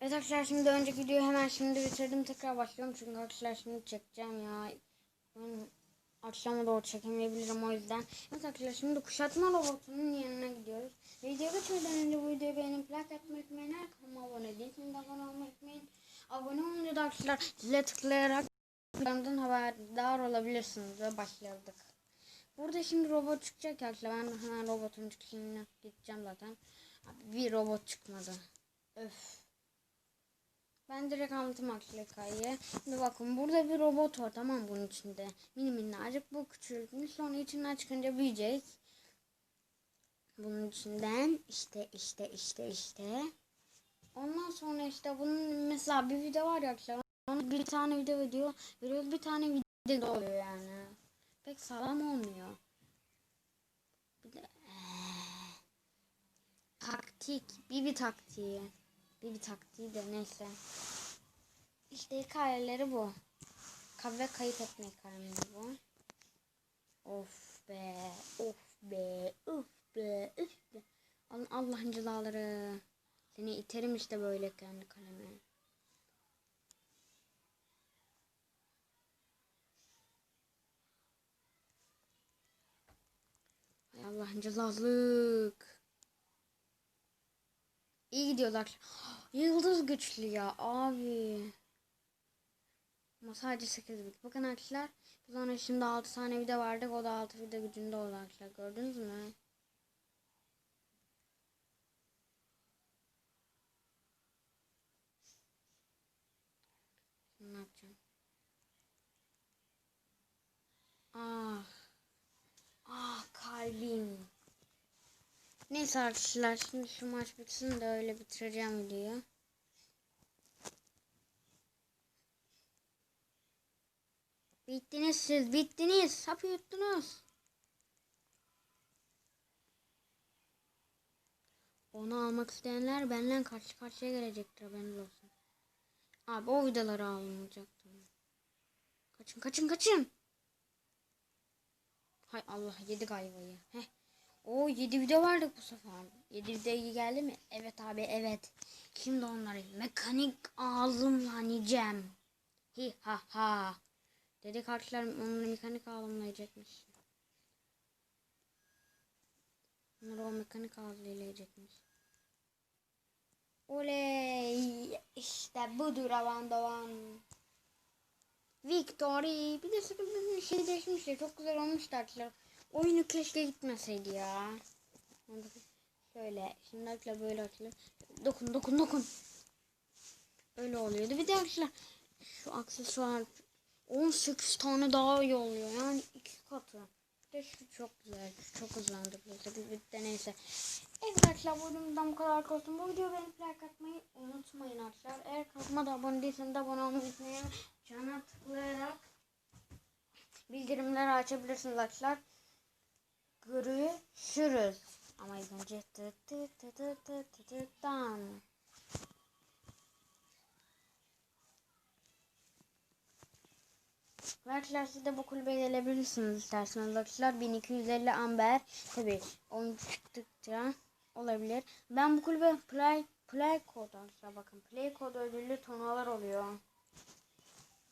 Evet arkadaşlar şimdi önceki videoyu hemen şimdi bitirdim. Tekrar başlıyorum çünkü arkadaşlar şimdi çekeceğim ya. Ben akşama doğru çekemeyebilirim o yüzden. Evet arkadaşlar şimdi kuşatma robotunun yanına gidiyoruz. Video geçmeden önce bu videoyu beğenip like atmayı unutmayın. Kanalıma abone değilseniz abone olmayı unutmayın. Abone olunca da arkadaşlar zile tıklayarak videolarımdan haberdar olabilirsiniz ve başladık. Burada şimdi robot çıkacak arkadaşlar. Ben hemen robotun çıkışına gideceğim zaten. Abi bir robot çıkmadı. Öf. Ben direkt anlatayım Akşilekay'ı. Şimdi bakın burada bir robot var tamam bunun içinde. Mini minnacık bu küçültmüş sonra içinden çıkınca büyüyecek. Bunun içinden işte işte işte işte. Ondan sonra işte bunun mesela bir video var ya arkadaşlar. Bir tane video video veriyoruz bir tane video oluyor yani. Pek sağlam olmuyor. Bir de eee, taktik bir taktiği. Bir taktiği de neyse. İşte hikayeleri bu. Kahve kayıt etme hikayeleri bu. Of be, of be, of be, of be. Allah'ın cılaları. Seni iterim işte böyle kendi kaleme. Allah'ın cılalık. İyi gidiyorlar. Yıldız güçlü ya abi. Ama sadece 8 bit. Bakın arkadaşlar. Biz ona şimdi 6 tane video vardık. O da 6 video gücünde oldu arkadaşlar. Gördünüz mü? Ne yapacağım? Neyse arkadaşlar şimdi şu maç bitsin de öyle bitireceğim videoyu. Bittiniz siz bittiniz. Hapı yuttunuz. Onu almak isteyenler benden karşı karşıya gelecektir haberiniz olsun. Abi o vidaları almayacaktım. Kaçın kaçın kaçın. Hay Allah yedik ayvayı. Heh. O 7 video vardı bu sefer. 7 video geldi mi? Evet abi evet. Şimdi onları mekanik ağzımla yiyeceğim. Hi ha ha. Dedik arkadaşlar onları mekanik ağzımla yiyecekmiş. Onları o mekanik ağzıyla yiyecekmiş. Oley! İşte budur avan davan. Victory. Bir de sıkıntı şey değişmişti. Çok güzel olmuştu arkadaşlar. Oyunu keşke gitmeseydi ya. Şöyle. Şimdi arkadaşlar böyle açılır. Dokun dokun dokun. Öyle oluyordu. Bir de arkadaşlar şu aksesuar 18 tane daha iyi oluyor. Yani iki katı. Bir de şu çok güzel. Şu çok hızlandırıyor. 8 bitti neyse. Evet arkadaşlar bu videomdan bu kadar olsun. Bu videoyu beğenip like atmayı unutmayın arkadaşlar. Eğer kanalıma da abone değilseniz de abone olmayı unutmayın. Cana tıklayarak bildirimleri açabilirsiniz arkadaşlar. Görüşürüz. Ama ilk önce tı tı tı tı tı tı tı. Ve Arkadaşlar de bu kulübe gelebilirsiniz isterseniz arkadaşlar 1250 amber tabi oyun çıktıkça olabilir. Ben bu kulübe play play kod arkadaşlar bakın play kod ödüllü turnuvalar oluyor.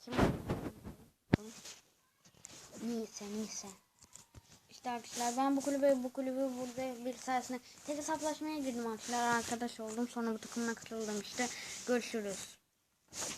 Kim? Neyse neyse. İşte arkadaşlar. Ben bu kulübe bu kulübü burada bir sayesinde tek hesaplaşmaya girdim arkadaşlar. Arkadaş oldum. Sonra bu takımına katıldım işte. Görüşürüz.